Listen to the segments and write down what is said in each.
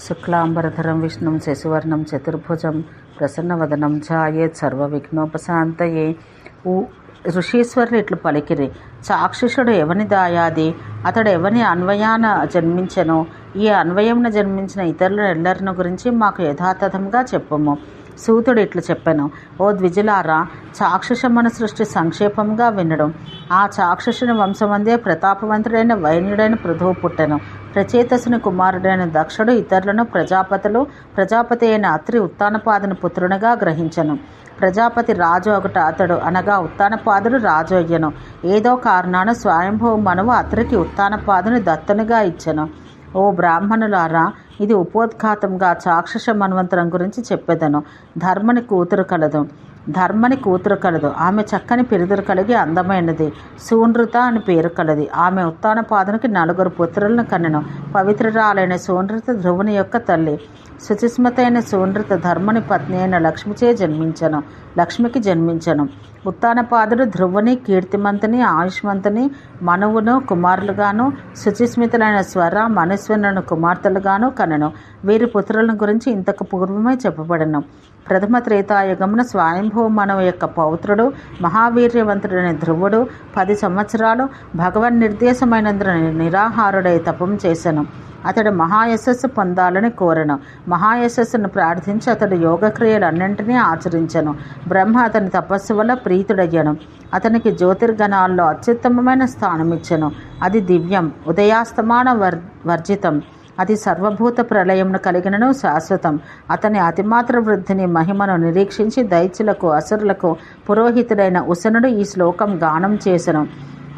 శుక్లాంబరధరం విష్ణుం శశివర్ణం చతుర్భుజం ప్రసన్నవదనం ఝాయేత్ సర్వవిఘ్నోపశాంతయే. ఊ ఋషీశ్వరులు ఇట్లు పలికిరి. చాక్షుషుడు ఎవని దాయాది? అతడు ఎవని అన్వయాన జన్మించను? ఈ అన్వయంన జన్మించిన ఇతరుల ఎల్లరిని గురించి మాకు యథాతథంగా చెప్పము. సూతుడు ఇట్లు చెప్పాను. ఓ ద్విజులారా చాక్షుషమన సృష్టి సంక్షేపంగా వినడం. ఆ చాక్షుషుని వంశమందే ప్రతాపవంతుడైన వైన్యుడైన పృథువు పుట్టెను. ప్రచేతసుని కుమారుడైన దక్షుడు ఇతరులను ప్రజాపతులు ప్రజాపతి అయిన అత్రి ఉత్తానపాదుని పుత్రునిగా గ్రహించను. ప్రజాపతి రాజు ఒకట అతడు. అనగా ఉత్తానపాదుడు రాజు అయ్యను. ఏదో కారణాన స్వయంభవ మనవు అతనికి ఉత్తానపాదుని దత్తునిగా ఇచ్చెను. ఓ బ్రాహ్మణులారా ఇది ఉపోద్ఘాతంగా చాక్షుష మన్వంతరం గురించి చెప్పేదను. ధర్మని కూతురు కలదు. ధర్మని కూతురు కలదు. ఆమె చక్కని పిరుదురు కలిగి అందమైనది. సూనృత అని పేరు కలది. ఆమె ఉత్తానపాదునికి నలుగురు పుత్రులను కన్నెను. పవిత్రురాలైన సూనృత ధ్రువుని యొక్క తల్లి. శుచిస్మతైన సూనృత ధర్మని పత్ని అయిన లక్ష్మిచే జన్మించను. లక్ష్మికి జన్మించను. ఉత్తానపాదుడు ధ్రువుని కీర్తిమంతుని ఆయుష్మంతుని మనువును కుమారులుగాను శుచిస్మితులైన స్వర మనుస్వనులను కుమార్తెలుగాను కనను. వీరి పుత్రులను గురించి ఇంతకు పూర్వమే చెప్పబడను. ప్రథమ త్రేతాయుగమున స్వయంభూ మనవు యొక్క పౌత్రుడు మహావీర్యవంతుడైన ధ్రువుడు పది సంవత్సరాలు భగవన్ నిర్దేశమైనందున నిరాహారుడై తపం చేశాను అతడు మహాయశస్సు పొందాలని కోరను. మహాయశస్సును ప్రార్థించి అతడు యోగక్రియలన్నింటినీ ఆచరించను. బ్రహ్మ అతని తపస్సు వల్ల ప్రీతుడయ్యను. అతనికి జ్యోతిర్గణాల్లో అత్యుత్తమమైన స్థానం అది దివ్యం ఉదయాస్తమాన వర్ వర్జితం. అది సర్వభూత ప్రళయంను కలిగినను శాశ్వతం. అతని అతిమాత్ర వృద్ధిని మహిమను నిరీక్షించి దైత్యులకు అసురులకు పురోహితుడైన ఉసనుడు ఈ శ్లోకం గానం చేసెను.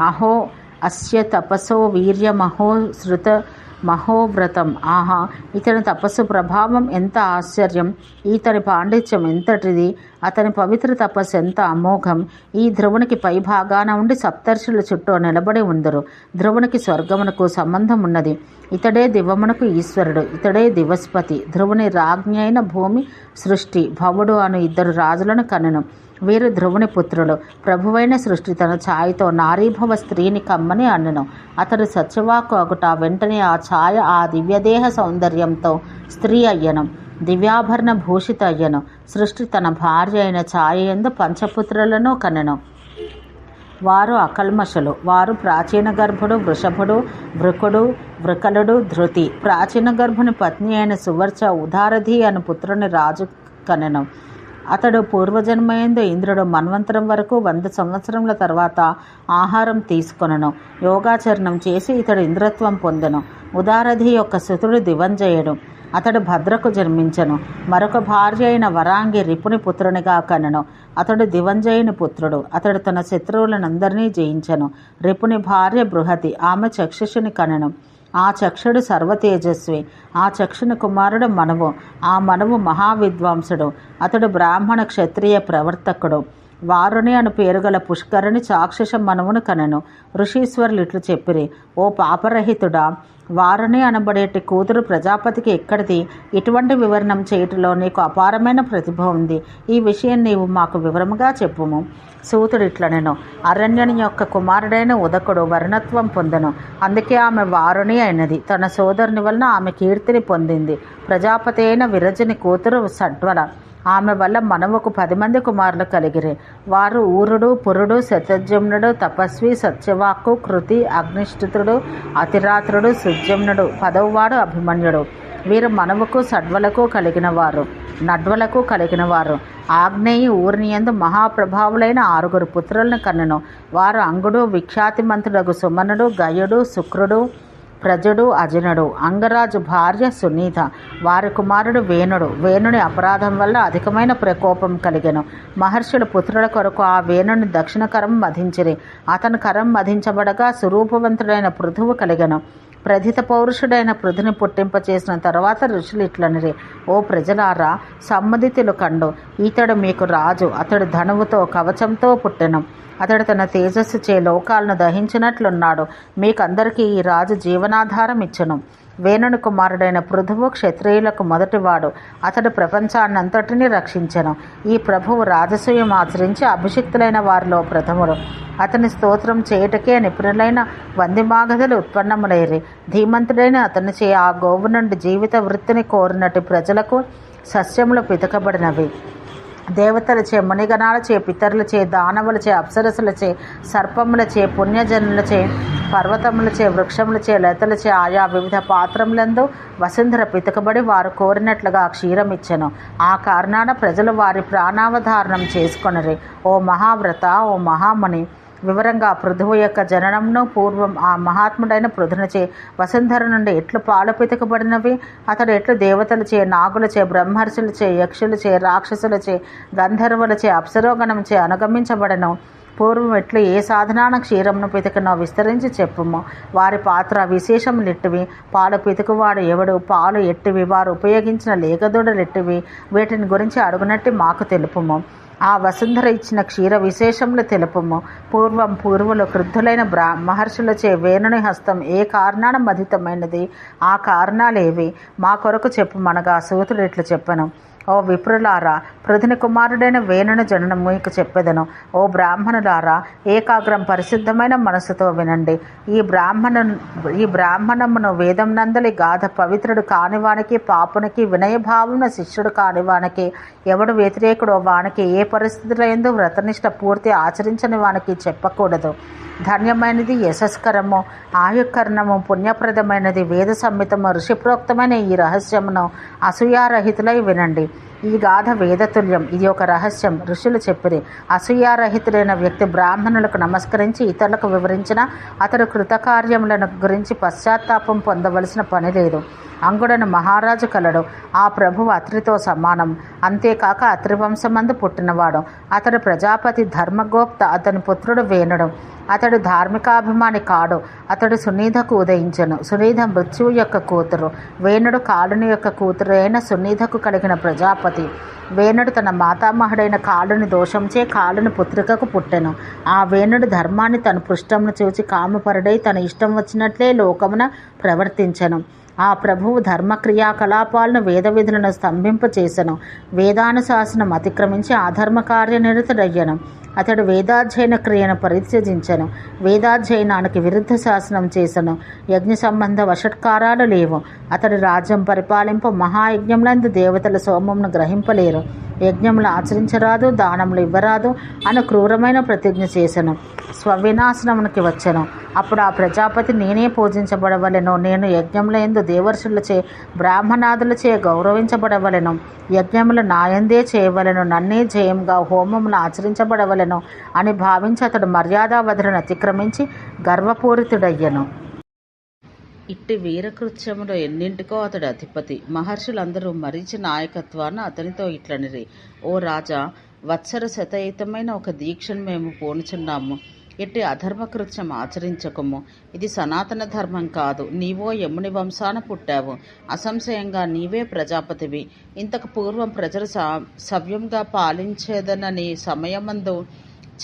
అహో అస్య తపసో వీర్యమహో శృత మహోవ్రతం. ఆహా ఇతని తపస్సు ప్రభావం ఎంత ఆశ్చర్యం. ఇతని పాండిత్యం ఎంతటిది. అతని పవిత్ర తపస్సు ఎంత అమోఘం. ఈ ధ్రువునికి పై భాగాన ఉండి సప్తర్షుల చుట్టూ నిలబడి ఉందరు. ధ్రువునికి స్వర్గమునకు సంబంధం ఉన్నది. ఇతడే దివమునకు ఈశ్వరుడు. ఇతడే దివస్పతి. ధ్రువుని రాజ్ఞైన భూమి సృష్టి. భవుడు అను ఇద్దరు రాజులను కనెను. వీరు ధ్రువుని పుత్రులు. ప్రభువైన సృష్టి తన ఛాయతో నారీభవ స్త్రీని కమ్మని అన్నను. అతడు సత్యవాకు అగుట వెంటనే ఆ ఛాయ ఆ దివ్యదేహ సౌందర్యంతో స్త్రీ అయ్యను. దివ్యాభరణ భూషిత అయ్యను. సృష్టి తన భార్య అయిన ఛాయ ఎందు పంచపుత్రులను కనెను వారు అకల్మషులు. వారు ప్రాచీన గర్భుడు వృషభుడు వృకుడు వృకలుడు ధృతి. ప్రాచీన గర్భుని పత్ని అయిన సువర్చ ఉదారధి అను పుత్రుని రాజు కనెను అతడు పూర్వజన్మయందు ఇంద్రుడు మన్వంతరం వరకు వంద సంవత్సరముల తర్వాత ఆహారం తీసుకొనను. యోగాచరణం చేసి ఇతడు ఇంద్రత్వం పొందెను. ఉదారధి యొక్క సుతుడు దివంజయుడు. అతడు భద్రకు జన్మించను. మరొక భార్య అయిన వరాంగి రిపుని పుత్రునిగా కనను. అతడు దివంజయుని పుత్రుడు. అతడు తన శత్రువులనందరినీ జయించను. రిపుని భార్య బృహతి. ఆమె చక్షుషుని కనను. ఆ చక్షుడు సర్వతేజస్వి ఆ చక్షుని కుమారుడు మనవు ఆ మనవు మహావిద్వాంసుడు అతడు బ్రాహ్మణ క్షత్రియ ప్రవర్తకుడు. వారుని అను పేరుగల పుష్కరుని చాక్షుష మనవును కనెను. ఋషీశ్వరులు ఇట్లు చెప్పిరి ఓ పాపరహితుడా వారుని అనబడేటి కూతురు ప్రజాపతికి ఎక్కడిది? ఇటువంటి వివరణం చేయుటలో నీకు అపారమైన ప్రతిభ ఉంది. ఈ విషయం నీవు మాకు వివరముగా చెప్పుము సూతుడు ఇట్లనెను అరణ్యుని యొక్క కుమారుడైన ఉదకుడు వర్ణత్వం పొందను. అందుకే ఆమె వారుని అయినది. తన సోదరుని వలన ఆమె కీర్తిని పొందింది. ప్రజాపతి అయిన విరజని కూతురు సడ్వల. ఆమె వల్ల మనవకు పది మంది కుమారులు కలిగిరి. వారు ఊరుడు పురుడు శతజమ్నుడు తపస్వి సత్యవాక్కు కృతి అగ్నిష్ఠితుడు అతిరాత్రుడు సుజమ్నుడు పదవవాడు అభిమన్యుడు. వీరు మనవకు సడ్వలకు కలిగిన వారు నడ్వలకు కలిగిన వారు ఆగ్నేయి ఊరినియందు మహాప్రభావులైన ఆరుగురు పుత్రులను కన్నెను. వారు అంగుడు విఖ్యాతిమంతుడగు సుమనుడు గయుడు శుక్రుడు ప్రజడు అజనుడు అంగరాజు భార్య సునీత వారి కుమారుడు వేణుడు. వేణుని అపరాధం వల్ల అధికమైన ప్రకోపం కలిగెను. మహర్షుల పుత్రుల కొరకు ఆ వేణుని దక్షిణ కరం మధించిరి అతని కరం మధించబడగా సురూపవంతుడైన పృథువు కలిగెను. ప్రథిత పౌరుషుడైన పృథుని పుట్టింపచేసిన తర్వాత ఋషులు ఇట్లనిరి ఓ ప్రజలారా సమ్మదితులు కండు. ఇతడు మీకు రాజు. అతడు ధనువుతో కవచంతో పుట్టెను. అతడు తన తేజస్సు చే లోకాలను దహించినట్లున్నాడు. మీకందరికీ ఈ రాజు జీవనాధారం ఇచ్చను వేణుని కుమారుడైన పృథువు క్షత్రియులకు మొదటివాడు. అతడు ప్రపంచాన్నంతటినీ రక్షించెను. ఈ ప్రభువు రాజసూయం ఆచరించి అభిషిక్తులైన వారిలో ప్రథముడు. అతని స్తోత్రం చేయుటకే నిపుణులైన వందిమాగధులు ఉత్పన్నములైరి. ధీమంతుడైన అతని చే ఆ గోవు నుండి జీవిత వృత్తిని కోరినట్టు ప్రజలకు సస్యములు పితకబడినవి దేవతలచే మునిగణాలచే పితరులచే దానవులచే అప్సరసులచే సర్పములచే పుణ్యజనులచే పర్వతములచే వృక్షములచే లతలచే ఆయా వివిధ పాత్రములందు వసుంధర పితకబడి వారు కోరినట్లుగా క్షీరం ఇచ్చెను. ఆ కారణాన ప్రజలు వారి ప్రాణావధారణం చేసుకొనరి. ఓ మహావ్రత ఓ మహామణి వివరంగా పృథువు యొక్క జననంను పూర్వం ఆ మహాత్ముడైన పృథునచే వసుంధర నుండి ఎట్లు పాలు పితకబడినవి? అతడు ఎట్లు దేవతలచే నాగులచే బ్రహ్మర్షులచే యక్షులచే రాక్షసులచే గంధర్వులచే అప్సరోగణంచే అనుగమించబడను. పూర్వం ఎట్లు ఏ సాధనాన క్షీరమును పితకనో విస్తరించి చెప్పుము. వారి పాత్ర విశేషములెట్టివి? పాలు పితుకువాడు ఎవడు? పాలు ఎట్టివి? వారు ఉపయోగించిన లేగదూడలెట్టివి? వీటిని గురించి అడుగునట్టి మాకు తెలుపుము. ఆ వసుంధర ఇచ్చిన క్షీర విశేషములు తెలుపము. పూర్వం పూర్వులు క్రుద్ధులైన బ్రా మహర్షులచే వేణుని హస్తం ఏ కారణాన మధితమైనది? ఆ కారణాలేవి? మా కొరకు చెప్పుమనగా సూతుడు ఇట్లు చెప్పను. ఓ విప్రులారా పృథుని కుమారుడైన వేణుని జననం మీకు చెప్పెదను. ఓ బ్రాహ్మణులారా ఏకాగ్రం పరిశుద్ధమైన మనసుతో వినండి. ఈ బ్రాహ్మణు ఈ బ్రాహ్మణమును వేదం నందలి గాథ పవిత్రుడు కానివానికి పాపునికి వినయభావమున శిష్యుడు కానివానికి ఎవడు వ్యతిరేకుడో వానికి ఏ పరిస్థితుల ఎందు వ్రతనిష్ట పూర్తి ఆచరించని వానికి చెప్పకూడదు. ధన్యమైనది యశస్కరము ఆయుకరణము పుణ్యప్రదమైనది వేద సంహితము ఋషిప్రోక్తమైన ఈ రహస్యమును అసూయారహితులై వినండి. ఈ గాథ వేదతుల్యం. ఇది ఒక రహస్యం. ఋషులు చెప్పిరి అసూయారహితుడైన వ్యక్తి బ్రాహ్మణులకు నమస్కరించి ఇతరులకు వివరించిన అతడు కృతకార్యములను గురించి పశ్చాత్తాపం పొందవలసిన పని లేదు. అంగుడను మహారాజు కలడు. ఆ ప్రభువు అత్రితో సమానం. అంతేకాక అత్రివంశమందు పుట్టినవాడు. అతడు ప్రజాపతి ధర్మగోప్త అతని పుత్రుడు వేణుడు. అతడు ధార్మికాభిమాని కాడు. అతడు సునీధకు ఉదయించను. సునీధ మృత్యువు యొక్క కూతురు. వేణుడు కాలుని యొక్క కూతురు అయిన సునీధకు కలిగిన ప్రజాపతి. వేణుడు తన మాతామహుడైన కాలుని దోషంచే కాలుని పుత్రికకు పుట్టెను. ఆ వేణుడు ధర్మాన్ని తన పృష్ఠమును చూచి కామపరుడై తన ఇష్టం వచ్చినట్లే లోకమున ప్రవర్తించను. ఆ ప్రభువు ధర్మ క్రియాకలాపాలను వేద విధులను స్తంభింపచేసెను. వేదానుశాసనం అతిక్రమించి అధర్మ కార్యనిరతుడయ్యను అతడు వేదాధ్యయన క్రియను పరిత్యజించను. వేదాధ్యయనానికి విరుద్ధ శాసనం చేసను. యజ్ఞ సంబంధ వషట్కారాలు లేవు. అతడు రాజ్యం పరిపాలింప మహాయజ్ఞములందు దేవతల సోమమును గ్రహింపలేరు. యజ్ఞములు ఆచరించరాదు దానములు ఇవ్వరాదు అని క్రూరమైన ప్రతిజ్ఞ చేశాను స్వవినాశనమునికి వచ్చాను. అప్పుడు ఆ ప్రజాపతి నేనే పూజించబడవలెను. నేను యజ్ఞముల ఎందు దేవర్షులచే బ్రాహ్మణాదులచే గౌరవించబడవలెను. యజ్ఞములు నాయందే చేయవలెను. నన్నే జయంగా హోమములు ఆచరించబడవలను అని భావించి అతడు మర్యాదావధులను అతిక్రమించి గర్వపూరితుడయ్యను. ఇట్టి వీరకృత్యములు ఎన్నింటికో అతడు అధిపతి. మహర్షులందరూ మరిచి నాయకత్వాన్ని అతనితో ఇట్లనిరి. ఓ రాజా వత్సర శతయుతమైన ఒక దీక్షను మేము పోనుచున్నాము. ఎట్టి అధర్మకృత్యం ఆచరించకము. ఇది సనాతన ధర్మం కాదు. నీవో యముని వంశాన పుట్టావు. అసంశయంగా నీవే ప్రజాపతివి. ఇంతకు పూర్వం ప్రజలు సవ్యంగా పాలించేదనని సమయమందు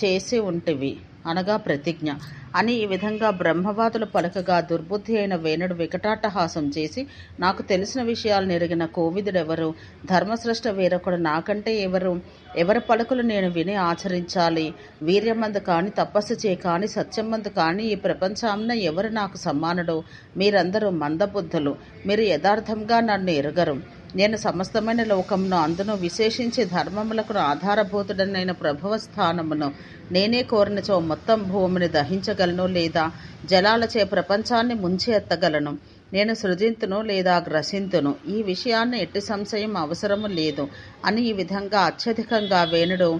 చేసి ఉంటివి. అనగా ప్రతిజ్ఞ. అని ఈ విధంగా బ్రహ్మవాదులు పలకగా దుర్బుద్ధి అయిన వేణుడు వికటాట్టహాసం చేసి నాకు తెలిసిన విషయాలు ఎరిగిన కోవిదుడెవరు? ధర్మశ్రేష్ఠ వీరకుడు నాకంటే ఎవరు? ఎవరి పలుకులు నేను విని ఆచరించాలి? వీర్యమందు కాని తపస్సు చే కాని సత్యమందు కాని ఈ ప్రపంచాన్న ఎవరు నాకు సమానుడు? మీరందరూ మందబుద్ధులు. మీరు యథార్థంగా నన్ను ఎరుగరు. నేను సమస్తమైన లోకమును అందును విశేషించి ధర్మములకు ఆధారభూతుడనైన ప్రభువ స్థానమును నేనే కోరినచో మొత్తం భూమిని దహించగలను లేదా జలాలచే ప్రపంచాన్ని ముంచి ఎత్తగలను. నేను సృజింతును లేదా గ్రసింతును. ఈ విషయాన్ని ఎట్టి సంశయం అవసరము లేదు అని ఈ విధంగా అత్యధికంగా వేణుడు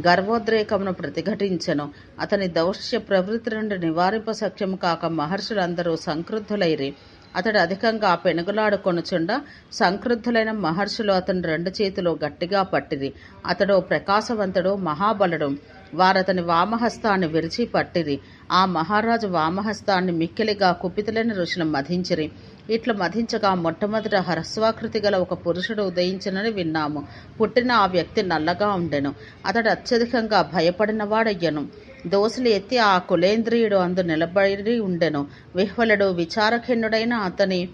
గర్వోద్రేకమును ప్రతిఘటించెను. అతని దౌష్య ప్రవృత్తి నుండి నివారింప సఖ్యము కాక మహర్షులందరూ సంక్రుద్ధులైరి. అతడు అధికంగా పెనుగులాడుకొనుచుండ సంక్రుద్ధులైన మహర్షులు అతని రెండు చేతులు గట్టిగా పట్టిరి. అతడు ప్రకాశవంతుడు మహాబలుడు. వారతని వామహస్తాన్ని విరిచి పట్టిరి. ఆ మహారాజు వామహస్తాన్ని మిక్కిలిగా కుపితులని ఋషులు మధించిరి. ఇట్లు మధించగా మొట్టమొదట హ్రస్వాకృతి గల ఒక పురుషుడు ఉదయించినని విన్నాము. పుట్టిన ఆ వ్యక్తి నల్లగా ఉండెను. అతడు అత్యధికంగా భయపడినవాడయ్యను. దోసులు ఎత్తి ఆ కులేంద్రియుడు అందు నిలబడి ఉండెను. విహ్వలుడు విచారఖిన్నుడైన అతని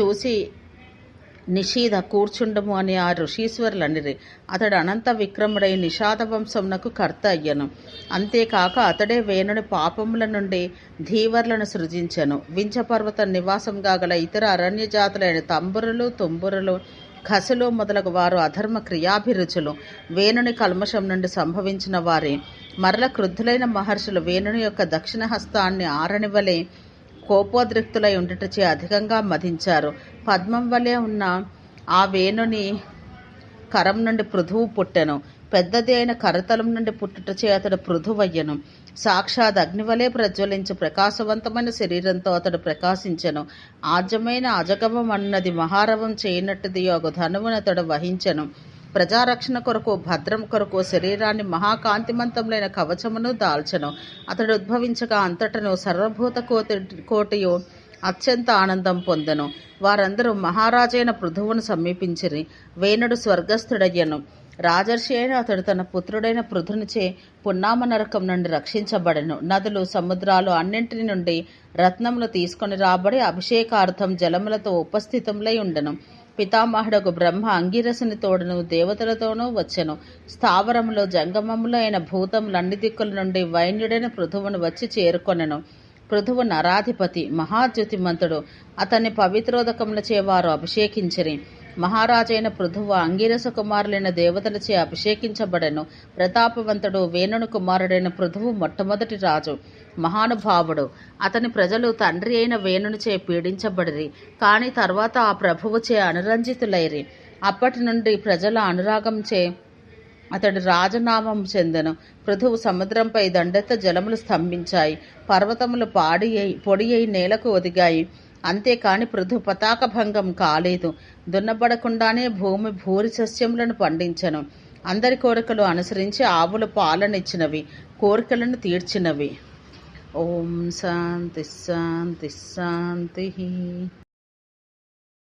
చూసి నిషీధ కూర్చుండము అని ఆ ఋషీశ్వరులు అనిరి. అతడు అనంత విక్రముడై నిషాద వంశమునకు కర్త అయ్యను. అంతేకాక అతడే వేణుని పాపముల నుండి ధీవర్లను సృజించెను. వించపర్వత నివాసంగా గల ఇతర అరణ్య జాతులైన తంబురులు తుంబురులు ఖసులు మొదలగు వారు అధర్మ క్రియాభిరుచులు. వేణుని కల్మషం నుండి సంభవించిన వారే. మరల క్రుద్ధులైన మహర్షులు వేణుని యొక్క దక్షిణ హస్తాన్ని ఆరనివలే కోపోద్రిక్తులై ఉండుటచే అధికంగా మధించారు. పద్మం వలె ఉన్న ఆ వేణుని కరం నుండి పృథువు పుట్టెను. పెద్దది అయిన కరతలం నుండి పుట్టుటచే అతడు పృథువయ్యను. సాక్షాత్ అగ్నివలే ప్రజ్వలించి ప్రకాశవంతమైన శరీరంతో అతడు ప్రకాశించెను. ఆజ్యమైన అజగమం అన్నది మహారవం చేయనట్టుది ఒక ధనువును అతడు వహించెను. ప్రజారక్షణ కొరకు భద్రం కొరకు శరీరాన్ని మహాకాంతిమంతములైన కవచమును దాల్చెను. అతడు ఉద్భవించగా అంతటను సర్వభూత కోటి కోటియు అత్యంత ఆనందం పొందెను. వారందరూ మహారాజైన పృథువును సమీపించిరి. వేణుడు స్వర్గస్థుడయ్యను. రాజర్షి అయిన అతడు తన పుత్రుడైన పృథునిచే పున్నామ నరకం నుండి రక్షించబడెను. నదులు సముద్రాలు అన్నింటి నుండి రత్నములు తీసుకొని రాబడి అభిషేకార్థం జలములతో ఉపస్థితములై ఉండెను. పితామహుడకు బ్రహ్మ అంగిరసుని తోడును దేవతలతోనూ వచ్చెను. స్థావరములో జంగమములైన అయిన భూతములన్ని దిక్కుల నుండి వైన్యుడైన పృథువును వచ్చి చేరుకొనెను. పృథువు నరాధిపతి మహాద్యుతిమంతుడు అతన్ని పవిత్రోదకములచే వారు అభిషేకించిరి. మహారాజైన పృథువు అంగిరస కుమారులైన దేవతలచే అభిషేకించబడెను. ప్రతాపవంతుడు వేణుని కుమారుడైన పృథువు మొట్టమొదటి రాజు. మహానుభావుడు. అతని ప్రజలు తండ్రి అయిన వేణునిచే పీడించబడిరి. కానీ తర్వాత ఆ ప్రభువుచే అనురంజితులైరి. అప్పటి నుండి ప్రజల అనురాగంచే అతడు రాజనామం చెందెను. పృథువు సముద్రంపై దండెత్త జలములు స్తంభించాయి. పర్వతములు పాడి అయి పొడి అయి నేలకు ఒదిగాయి. అంతేకాని పృథు పతాక భంగం కాలేదు. దున్నబడకుండానే భూమి భూరి సస్యములను పండించను. అందరి కోరికలు అనుసరించి ఆవులు పాలనిచ్చినవి కోరికలను తీర్చినవి. ఓం శాంతి శాంతి శాంతి